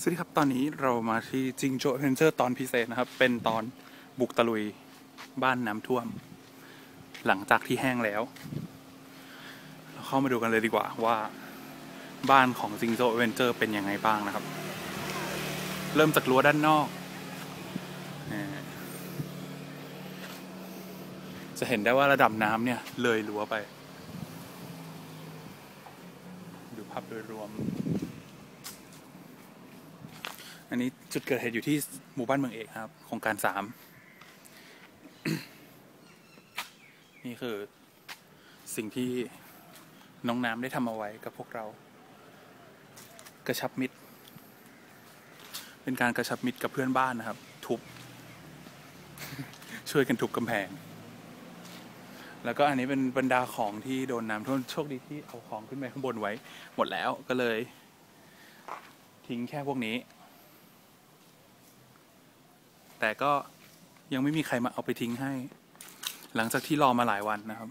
สวัสดีครับ ตอนนี้เรามาที่จิงโจ้เพนเจอร์ตอนพิเศษนะครับ เป็นตอนบุกตะลุยบ้านน้ำท่วม หลังจากที่แห้งแล้ว เราเข้ามาดูกันเลยดีกว่าว่า บ้านของจิงโจ้เพนเจอร์เป็นยังไงบ้างนะครับ เริ่มจากรั้วด้านนอก จะเห็นได้ว่าระดับน้ำเนี่ย เลยรั้วไป ดูภาพโดยรวม อันนี้จุดเกิดเหตุอยู่ที่หมู่บ้านเมืองเอกครับ โครงการสาม นี่คือสิ่งที่น้องน้ำได้ทำเอาไว้กับพวกเรา กระชับมิตร เป็นการกระชับมิตรกับเพื่อนบ้านนะครับ ทุบ ช่วยกันทุบกำแพง แล้วก็อันนี้เป็นบรรดาของที่โดนน้ำท่วมโชคดีที่เอาของขึ้นไปข้างบนไว้ หมดแล้วก็เลย ทิ้งแค่พวกนี้ แต่ก็ยังไม่มีใครมาเอาไปทิ้งให้ หลังจากที่รอมาหลายวันนะครับ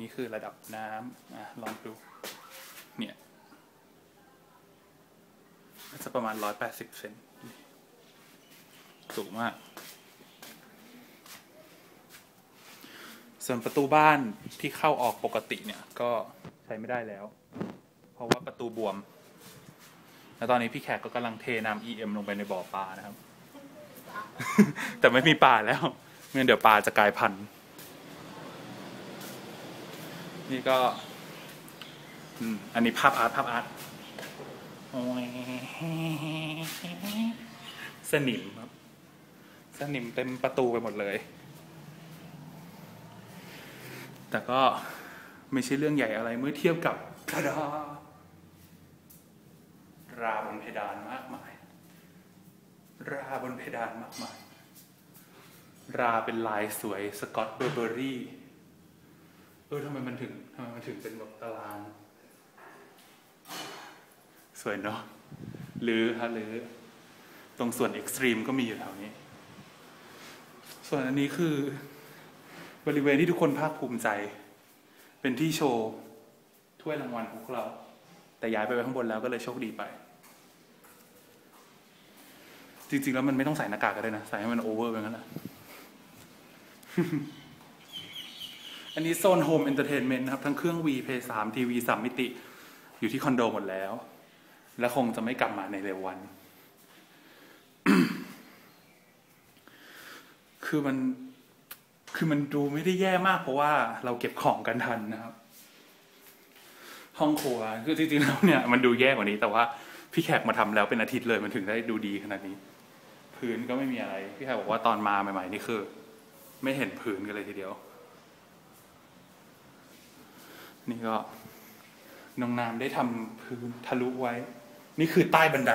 นี่คือระดับน้ำอลองดู เนี่ยจะประมาณร้อยแปดสิบเซนสูงมาก ส่วนประตูบ้านที่เข้าออกปกติเนี่ย ก็ใช้ไม่ได้แล้ว เพราะว่าประตูบวม แล้วตอนนี้พี่แขกก็กำลังเทน้ำ EM ลงไปในบ่อปลานะครับ แต่ไม่มีปลาแล้วไม่งั้นเดี๋ยวปลาจะกลายพันธุ์ นี่ก็อันนี้ภาพอาร์ตภาพอาร์ตสนิมครับ สนิมเต็มประตูไปหมดเลย แต่ก็ไม่ใช่เรื่องใหญ่อะไรเมื่อเทียบกับทะดา ราบนเพดานมากมาย ราบนเพดานมากมาย ราเป็นลายสวยสกอตเบอร์เบอรี่ เออทำไมมันถึงทำไมมันถึงเป็นแบบตาราง สวยเนาะหรือฮะหรือ ตรงส่วนเอ็กซ์ตรีมก็มีอยู่แถวนี้ ส่วนอันนี้คือบริเวณที่ทุกคนภาคภูมิใจ เป็นที่โชว์ถ้วยรางวัลของพวกเรา แต่ย้ายไปไว้ข้างบนแล้วก็เลยโชคดีไป จริงๆแล้วมันไม่ต้องใส่หน้ากากก็ได้นะ ใส่ให้มันโอเวอร์ไปงั้นแหละอันนี้โซนโฮมเอนเตอร์เทนเมนต์นะครับ ทั้งเครื่อง V Play 3ทีวีสามมิติ อยู่ที่คอนโดหมดแล้ว และคงจะไม่กลับมาในเร็ววัน คือมันคือมันดูไม่ได้แย่มากเพราะว่าเราเก็บของกันทันนะครับ ห้องครัวคือจริงๆแล้วเนี่ย มันดูแย่กว่านี้แต่ว่าพี่แขกมาทำแล้วเป็นอาทิตย์เลยมันถึงได้ดูดีขนาดนี้ พื้นก็ไม่มีอะไร พี่แขกบอกว่าตอนมาใหม่ ๆ นี่คือ ไม่เห็นพื้นกันเลยทีเดียว นี่ก็น้องน้ำได้ทำพื้นทะลุไว้ นี่คือใต้บันได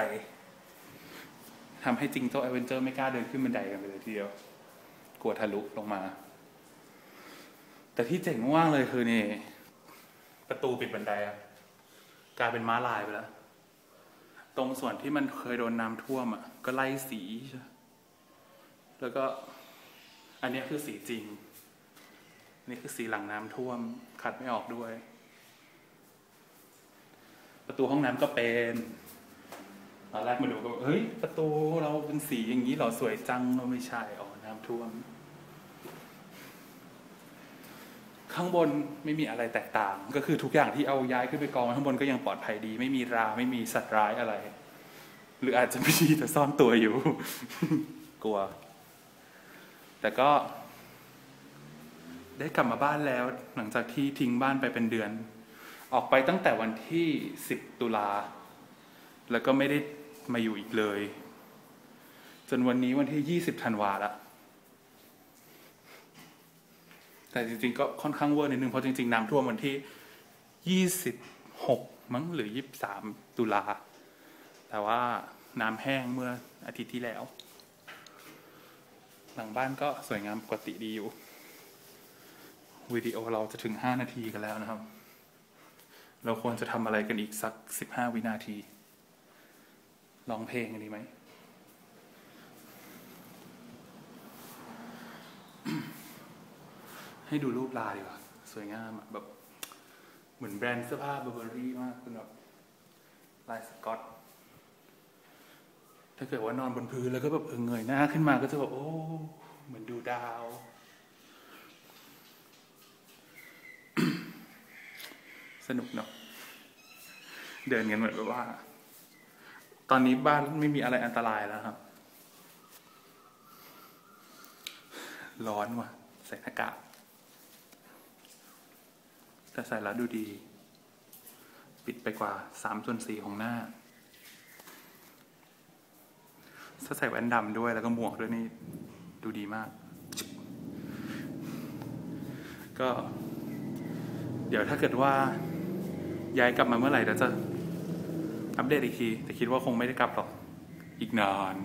ทำให้จริงโจ้เอเวนเจอร์ไม่กล้าเดินขึ้นบันไดกันไปเลยทีเดียว กลัวทะลุลงมา แต่ที่เจ๋งมากเลยคือนี่ ประตูปิดบันไดอะกลายเป็นม้าลายไปแล้ว ตรงส่วนที่มันเคยโดนน้ำท่วมอะก็ไล่สีใช่แล้วก็อันนี้คือสีจริง นี่คือสีหลังน้ำท่วม ขัดไม่ออกด้วย ประตูห้องน้ำก็เป็นตอนแรกมาดูก็เฮ้ย ประตูเราเป็นสีอย่างนี้เหรอสวยจังเราไม่ใช่อ๋อน้ำท่วม ข้างบนไม่มีอะไรแตกต่าง ก็คือทุกอย่างที่เอาย้ายขึ้นไปกองไว้ข้างบนก็ยังปลอดภัยดี ไม่มีราไม่มีสัตว์ร้ายอะไร หรืออาจจะไม่ดีแต่ซ่อนตัวอยู่ กลัว แต่ก็ ได้กลับมาบ้านแล้ว หลังจากที่ทิ้งบ้านไปเป็นเดือน ออกไปตั้งแต่วันที่สิบตุลา แล้วก็ไม่ได้มาอยู่อีกเลย จนวันนี้วันที่ยี่สิบธันวาละ แต่จริงๆก็ค่อนข้างเวอร์นิดนึงเพราะจริงๆน้ำท่วมวันที่ยี่สิบหกมั้งหรือยี่สามตุลา แต่ว่าน้ำแห้งเมื่ออาทิตย์ที่แล้ว หลังบ้านก็สวยงามปกติดีอยู่ วิดีโอเราจะถึงห้านาทีกันแล้วนะครับ เราควรจะทำอะไรกันอีกสักสิบห้าวินาทีร้องเพลงกันดีไหม ให้ดูรูปลายดีกว่า สวยงามแบบ เหมือนแบรนด์เสื้อผ้าเบอร์เบอรี่มากเป็นแบบลายสกอตถ้าเกิดว่านอนบนพื้นแล้วก็แบบเออเงยหน้าขึ้นมาก็จะแบบโอ้เหมือนดูดาว สนุกเนาะเดินกันเหมือนแบบว่า ตอนนี้บ้านไม่มีอะไรอันตรายแล้วครับ ร้อนว่ะใส่หน้ากาก แต่ใส่แล้วดูดี ปิดไปกว่าสามส่วนสี่ของหน้า ถ้าใส่แว่นดำด้วยแล้วก็หมวกด้วยนี่ดูดีมาก ก็ เดี๋ยวถ้าเกิดว่าย้ายกลับมาเมื่อไหร่เดี๋ยวจะอัปเดตอีกที แต่คิดว่าคงไม่ได้กลับหรอก อีกนาน